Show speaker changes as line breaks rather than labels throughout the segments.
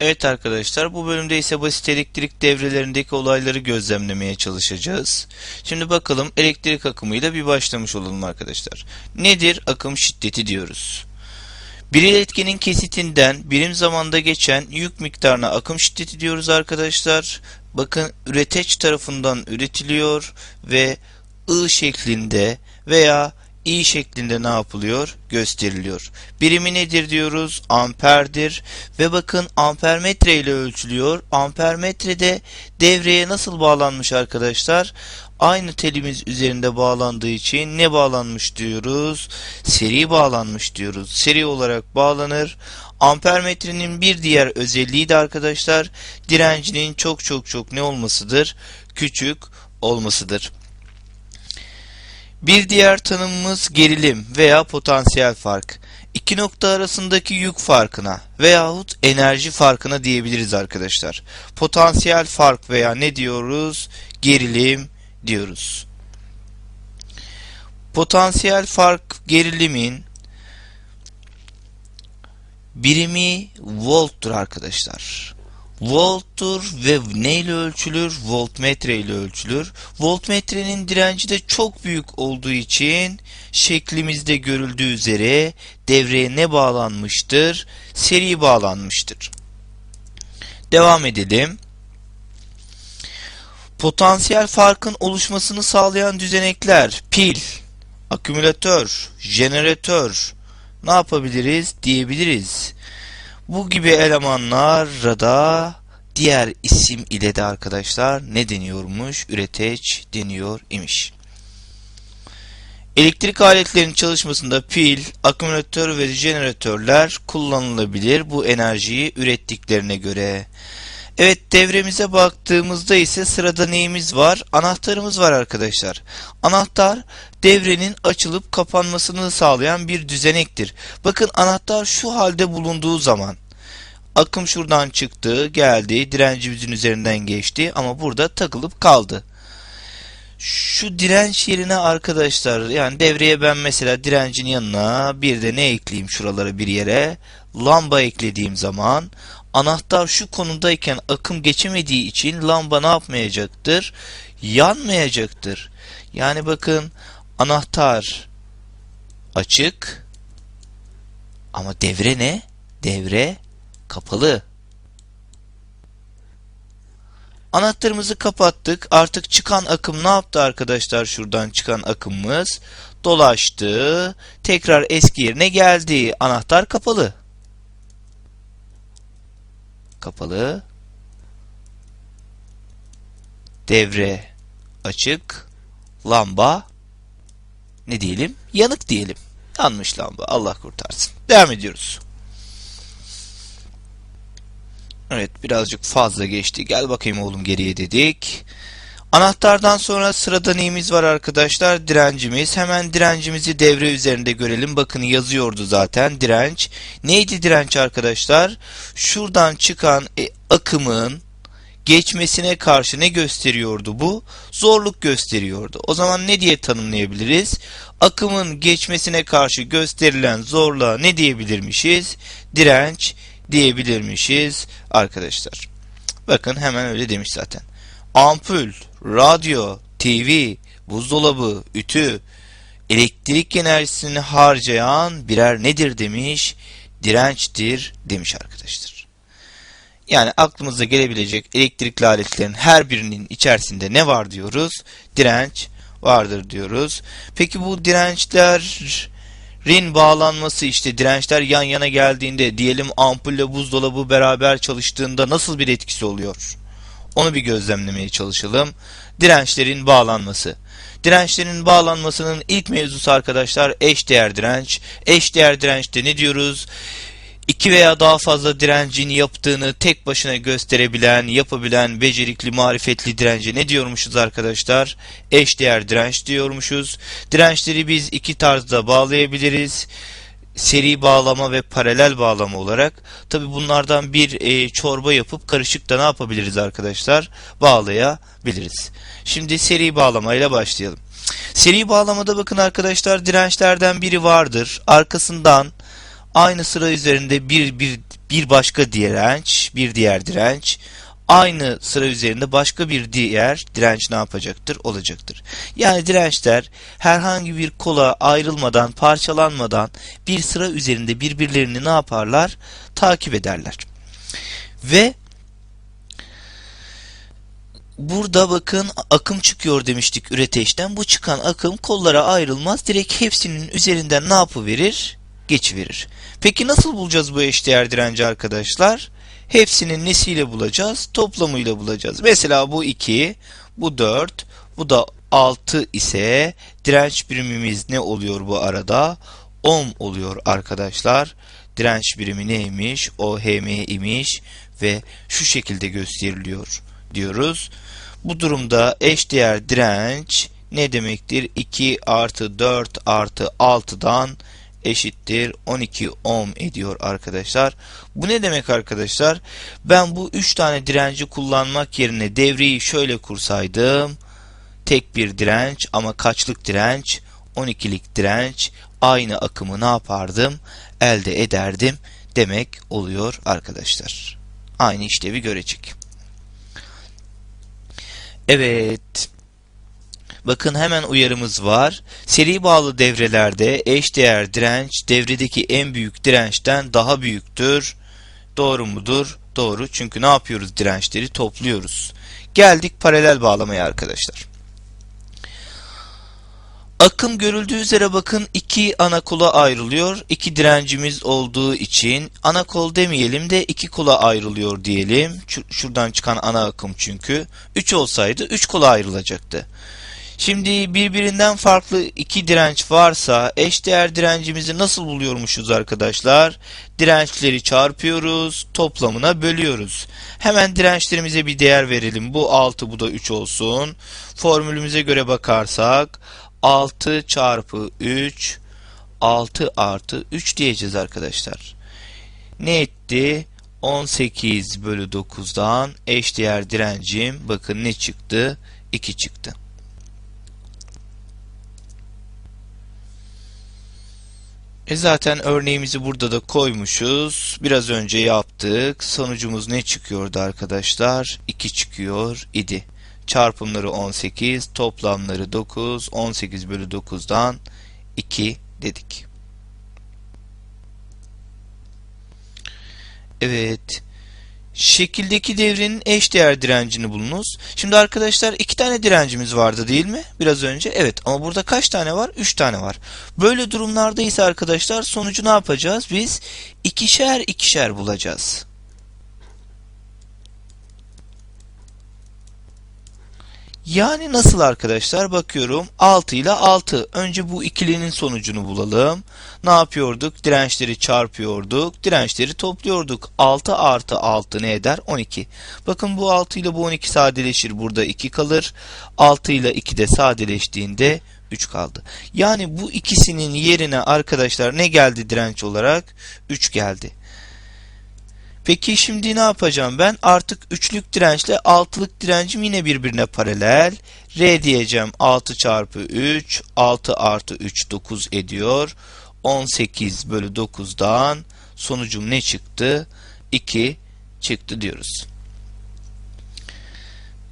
Evet arkadaşlar bu bölümde ise basit elektrik devrelerindeki olayları gözlemlemeye çalışacağız. Şimdi bakalım elektrik akımıyla bir başlamış olalım arkadaşlar. Nedir akım şiddeti diyoruz. Bir iletkenin kesitinden birim zamanda geçen yük miktarına akım şiddeti diyoruz arkadaşlar. Bakın üreteç tarafından üretiliyor ve I şeklinde veya I şeklinde ne yapılıyor? Gösteriliyor. Birimi nedir diyoruz? Amperdir. Ve bakın ampermetre ile ölçülüyor. Ampermetrede devreye nasıl bağlanmış arkadaşlar? Aynı telimiz üzerinde bağlandığı için ne bağlanmış diyoruz? Seri bağlanmış diyoruz. Seri olarak bağlanır. Ampermetrenin bir diğer özelliği de arkadaşlar direncinin çok çok çok ne olmasıdır? Küçük olmasıdır. Bir diğer tanımımız gerilim veya potansiyel fark. İki nokta arasındaki yük farkına veyahut enerji farkına diyebiliriz arkadaşlar. Potansiyel fark veya ne diyoruz? Gerilim diyoruz. Potansiyel fark gerilimin birimi volttur arkadaşlar. Volttur ve neyle ölçülür? Voltmetre ile ölçülür. Voltmetrenin direnci de çok büyük olduğu için şeklimizde görüldüğü üzere devreye ne bağlanmıştır? Seri bağlanmıştır. Devam edelim. Potansiyel farkın oluşmasını sağlayan düzenekler pil, akümülatör, jeneratör ne yapabiliriz diyebiliriz. Bu gibi elemanlara da diğer isim ile de arkadaşlar ne deniyormuş? Üreteç deniyor imiş. Elektrik aletlerinin çalışmasında pil, akümülatör ve jeneratörler kullanılabilir bu enerjiyi ürettiklerine göre. Evet devremize baktığımızda ise sırada neyimiz var? Anahtarımız var arkadaşlar. Anahtar devrenin açılıp kapanmasını sağlayan bir düzenektir. Bakın anahtar şu halde bulunduğu zaman akım şuradan çıktı, geldi, direncimizin üzerinden geçti ama burada takılıp kaldı. Şu direnç yerine arkadaşlar yani devreye ben mesela direncin yanına bir de ne ekleyeyim şuralara bir yere lamba eklediğim zaman anahtar şu konumdayken akım geçemediği için lamba ne yapmayacaktır? Yanmayacaktır. Yani bakın anahtar açık ama devre ne? Devre kapalı. Anahtarımızı kapattık. Artık çıkan akım ne yaptı arkadaşlar? Şuradan çıkan akımımız dolaştı. Tekrar eski yerine geldi. Anahtar kapalı. Kapalı. Devre açık. Lamba ne diyelim? Yanık diyelim. Yanmış lamba. Allah kurtarsın. Devam ediyoruz. Evet birazcık fazla geçti. Gel bakayım oğlum geriye dedik. Anahtardan sonra sırada neyimiz var arkadaşlar? Direncimiz. Hemen direncimizi devre üzerinde görelim. Bakın yazıyordu zaten direnç. Neydi direnç arkadaşlar? Şuradan çıkan e, akımın geçmesine karşı ne gösteriyordu bu? Zorluk gösteriyordu. O zaman ne diye tanımlayabiliriz? Akımın geçmesine karşı gösterilen zorluğa ne diyebilirmişiz? Direnç diyebilirmişiz arkadaşlar. Bakın hemen öyle demiş zaten. Ampul, radyo, TV, buzdolabı, ütü, elektrik enerjisini harcayan birer nedir demiş? Dirençtir demiş arkadaşlar. Yani aklımıza gelebilecek elektrikli aletlerin her birinin içerisinde ne var diyoruz? Direnç vardır diyoruz. Peki bu dirençlerin bağlanması işte dirençler yan yana geldiğinde diyelim ampulle buzdolabı beraber çalıştığında nasıl bir etkisi oluyor? Onu bir gözlemlemeye çalışalım. Dirençlerin bağlanması. Dirençlerin bağlanmasının ilk mevzusu arkadaşlar eşdeğer direnç. Eşdeğer dirençte ne diyoruz? İki veya daha fazla direncin yaptığını tek başına gösterebilen, yapabilen, becerikli, marifetli dirence ne diyormuşuz arkadaşlar? Eşdeğer direnç diyormuşuz. Dirençleri biz iki tarzda bağlayabiliriz seri bağlama ve paralel bağlama olarak tabi bunlardan bir e, çorba yapıp karışık da ne yapabiliriz arkadaşlar bağlayabiliriz. Şimdi seri bağlamayla başlayalım. Seri bağlamada bakın arkadaşlar dirençlerden biri vardır. Arkasından aynı sıra üzerinde bir bir bir başka direnç bir diğer direnç. Aynı sıra üzerinde başka bir diğer direnç ne yapacaktır? Olacaktır. Yani dirençler herhangi bir kola ayrılmadan, parçalanmadan bir sıra üzerinde birbirlerini ne yaparlar? Takip ederler. Ve Burada bakın akım çıkıyor demiştik üreteçten. Bu çıkan akım kollara ayrılmaz. Direkt hepsinin üzerinden ne yapıverir? Geçiverir. Peki nasıl bulacağız bu eşdeğer direnci arkadaşlar? Hepsinin nesiyle bulacağız? Toplamıyla bulacağız. Mesela bu 2, bu 4, bu da 6 ise direnç birimimiz ne oluyor bu arada? Ohm oluyor arkadaşlar. Direnç birimi neymiş? OHM imiş ve şu şekilde gösteriliyor diyoruz. Bu durumda eşdeğer direnç ne demektir? 2 artı 4 artı 6'dan eşittir 12 ohm ediyor arkadaşlar. Bu ne demek arkadaşlar? Ben bu 3 tane direnci kullanmak yerine devreyi şöyle kursaydım. Tek bir direnç ama kaçlık direnç? 12'lik direnç. Aynı akımı ne yapardım? Elde ederdim demek oluyor arkadaşlar. Aynı işlevi görecek. Evet. Bakın hemen uyarımız var. Seri bağlı devrelerde eşdeğer direnç devredeki en büyük dirençten daha büyüktür. Doğru mudur? Doğru. Çünkü ne yapıyoruz dirençleri? Topluyoruz. Geldik paralel bağlamaya arkadaşlar. Akım görüldüğü üzere bakın iki ana kola ayrılıyor. İki direncimiz olduğu için ana kol demeyelim de iki kola ayrılıyor diyelim. Şuradan çıkan ana akım çünkü. 3 olsaydı 3 kola ayrılacaktı. Şimdi birbirinden farklı iki direnç varsa eşdeğer direncimizi nasıl buluyormuşuz arkadaşlar? Dirençleri çarpıyoruz, toplamına bölüyoruz. Hemen dirençlerimize bir değer verelim. Bu 6, bu da 3 olsun. Formülümüze göre bakarsak 6 çarpı 3 6 artı 3 diyeceğiz arkadaşlar. Ne etti? 18 bölü 9'dan eşdeğer direncim bakın ne çıktı? 2 çıktı. E zaten örneğimizi burada da koymuşuz. Biraz önce yaptık. Sonucumuz ne çıkıyordu arkadaşlar? 2 çıkıyor idi. Çarpımları 18, toplamları 9. 18 bölü 9'dan 2 dedik. Evet. Şekildeki devrenin eşdeğer direncini bulunuz. Şimdi arkadaşlar iki tane direncimiz vardı değil mi? Biraz önce. Evet ama burada kaç tane var? Üç tane var. Böyle durumlarda ise arkadaşlar sonucu ne yapacağız? Biz ikişer ikişer bulacağız. Yani nasıl arkadaşlar? Bakıyorum 6 ile 6. Önce bu ikilinin sonucunu bulalım. Ne yapıyorduk? Dirençleri çarpıyorduk. Dirençleri topluyorduk. 6 artı 6 ne eder? 12. Bakın bu 6 ile bu 12 sadeleşir. Burada 2 kalır. 6 ile 2 de sadeleştiğinde 3 kaldı. Yani bu ikisinin yerine arkadaşlar ne geldi direnç olarak? 3 geldi. Peki şimdi ne yapacağım ben? Artık üçlük dirençle altılık direncim yine birbirine paralel. R diyeceğim 6 çarpı 3. 6 artı 3 9 ediyor. 18 bölü 9'dan sonucum ne çıktı? 2 çıktı diyoruz.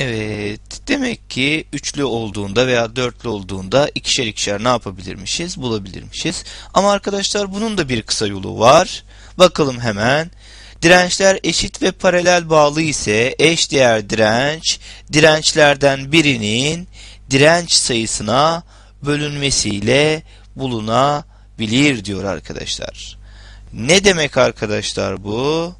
Evet. Demek ki üçlü olduğunda veya dörtlü olduğunda ikişer ikişer ne yapabilirmişiz? Bulabilirmişiz. Ama arkadaşlar bunun da bir kısa yolu var. Bakalım hemen. Dirençler eşit ve paralel bağlı ise eşdeğer direnç dirençlerden birinin direnç sayısına bölünmesiyle bulunabilir diyor arkadaşlar. Ne demek arkadaşlar bu?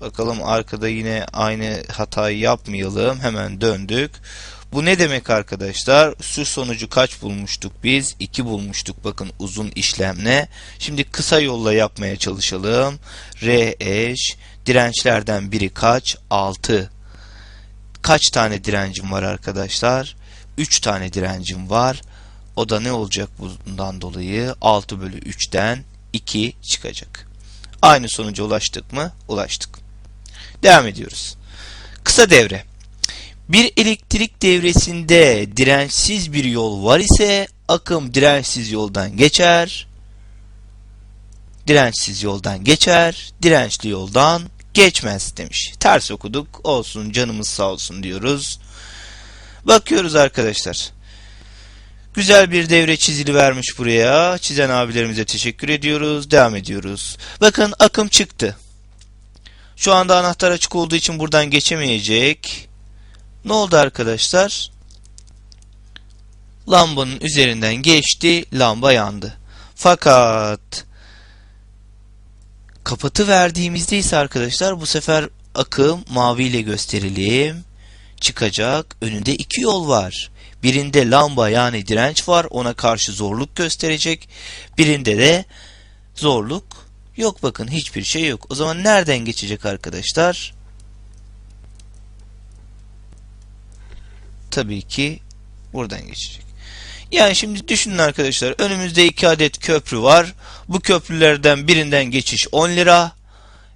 Bakalım arkada yine aynı hatayı yapmayalım. Hemen döndük. Bu ne demek arkadaşlar? Şu sonucu kaç bulmuştuk biz? 2 bulmuştuk bakın uzun işlemle. Şimdi kısa yolla yapmaya çalışalım. R eş dirençlerden biri kaç? 6. Kaç tane direncim var arkadaşlar? 3 tane direncim var. O da ne olacak bundan dolayı? 6 bölü 3'ten 2 çıkacak. Aynı sonuca ulaştık mı? Ulaştık. Devam ediyoruz. Kısa devre. Bir elektrik devresinde dirençsiz bir yol var ise akım dirençsiz yoldan geçer. Dirençsiz yoldan geçer, dirençli yoldan geçmez demiş. Ters okuduk. Olsun canımız sağ olsun diyoruz. Bakıyoruz arkadaşlar. Güzel bir devre çizili vermiş buraya. Çizen abilerimize teşekkür ediyoruz. Devam ediyoruz. Bakın akım çıktı. Şu anda anahtar açık olduğu için buradan geçemeyecek. Ne oldu arkadaşlar? Lambanın üzerinden geçti. Lamba yandı. Fakat kapatı verdiğimizde ise arkadaşlar bu sefer akım mavi ile gösterelim. Çıkacak. Önünde iki yol var. Birinde lamba yani direnç var. Ona karşı zorluk gösterecek. Birinde de zorluk yok. Bakın hiçbir şey yok. O zaman nereden geçecek arkadaşlar? Tabii ki buradan geçecek. Yani şimdi düşünün arkadaşlar. Önümüzde iki adet köprü var. Bu köprülerden birinden geçiş 10 lira.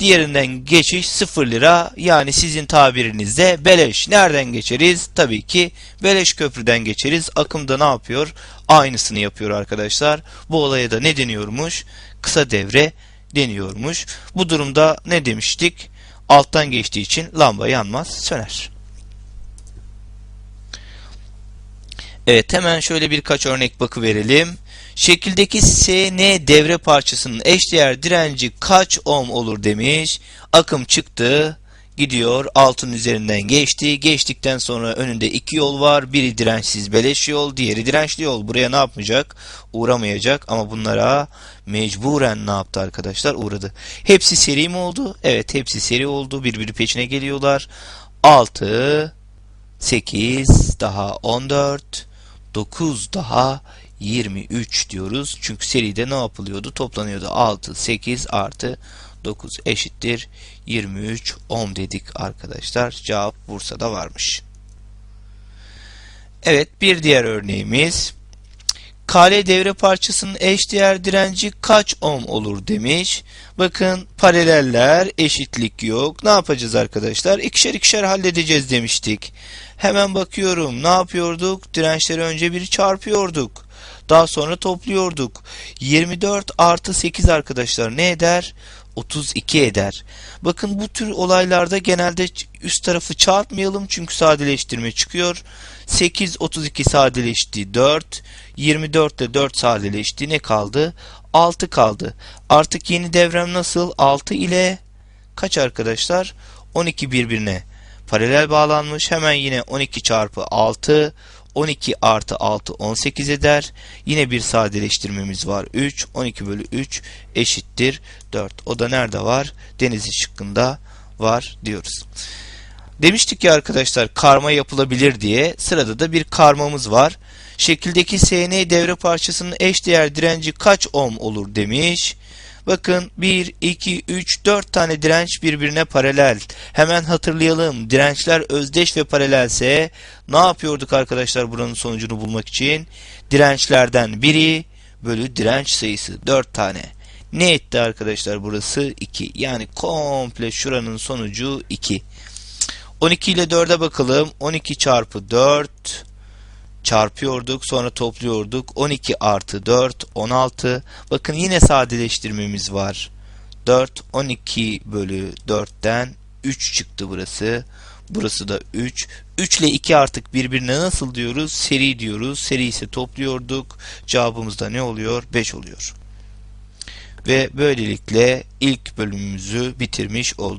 Diğerinden geçiş 0 lira. Yani sizin tabirinizde beleş. Nereden geçeriz? Tabii ki beleş köprüden geçeriz. Akımda ne yapıyor? Aynısını yapıyor arkadaşlar. Bu olaya da ne deniyormuş? Kısa devre deniyormuş. Bu durumda ne demiştik? Alttan geçtiği için lamba yanmaz, söner. Evet hemen şöyle birkaç örnek bakı verelim. Şekildeki SN devre parçasının eşdeğer direnci kaç ohm olur demiş. Akım çıktı. Gidiyor altın üzerinden geçti. Geçtikten sonra önünde iki yol var. Biri dirençsiz beleş yol, diğeri dirençli yol. Buraya ne yapmayacak? Uğramayacak ama bunlara mecburen ne yaptı arkadaşlar? Uğradı. Hepsi seri mi oldu? Evet hepsi seri oldu. Birbiri peşine geliyorlar. 6 8 daha 14 9 daha 23 diyoruz. Çünkü seride ne yapılıyordu? Toplanıyordu. 6, 8 artı 9 eşittir 23 ohm dedik arkadaşlar. Cevap Bursa'da varmış. Evet bir diğer örneğimiz. KL devre parçasının eşdeğer direnci kaç ohm olur demiş. Bakın paraleller eşitlik yok. Ne yapacağız arkadaşlar? İkişer ikişer halledeceğiz demiştik. Hemen bakıyorum. Ne yapıyorduk? Dirençleri önce bir çarpıyorduk. Daha sonra topluyorduk. 24 artı 8 arkadaşlar ne eder? 32 eder. Bakın bu tür olaylarda genelde üst tarafı çarpmayalım çünkü sadeleştirme çıkıyor. 8 32 sadeleşti 4. 24 ile 4 sadeleşti. Ne kaldı? 6 kaldı. Artık yeni devrem nasıl? 6 ile kaç arkadaşlar? 12 birbirine paralel bağlanmış. Hemen yine 12 çarpı 6 12 artı 6 18 eder. Yine bir sadeleştirmemiz var. 3 12 bölü 3 eşittir 4. O da nerede var? Denizli şıkkında var diyoruz. Demiştik ya arkadaşlar karma yapılabilir diye. Sırada da bir karmamız var. Şekildeki SN devre parçasının eşdeğer direnci kaç ohm olur demiş. Bakın 1, 2, 3, 4 tane direnç birbirine paralel. Hemen hatırlayalım. Dirençler özdeş ve paralelse ne yapıyorduk arkadaşlar buranın sonucunu bulmak için? Dirençlerden biri bölü direnç sayısı 4 tane. Ne etti arkadaşlar burası? 2. Yani komple şuranın sonucu 2. 12 ile 4'e bakalım. 12 çarpı 4 çarpıyorduk sonra topluyorduk. 12 artı 4 16 bakın yine sadeleştirmemiz var. 4 12 bölü 4'ten 3 çıktı burası. Burası da 3 3 ile 2 artık birbirine nasıl diyoruz? Seri diyoruz. Seri ise topluyorduk. Cevabımız da ne oluyor? 5 oluyor. Ve böylelikle ilk bölümümüzü bitirmiş olduk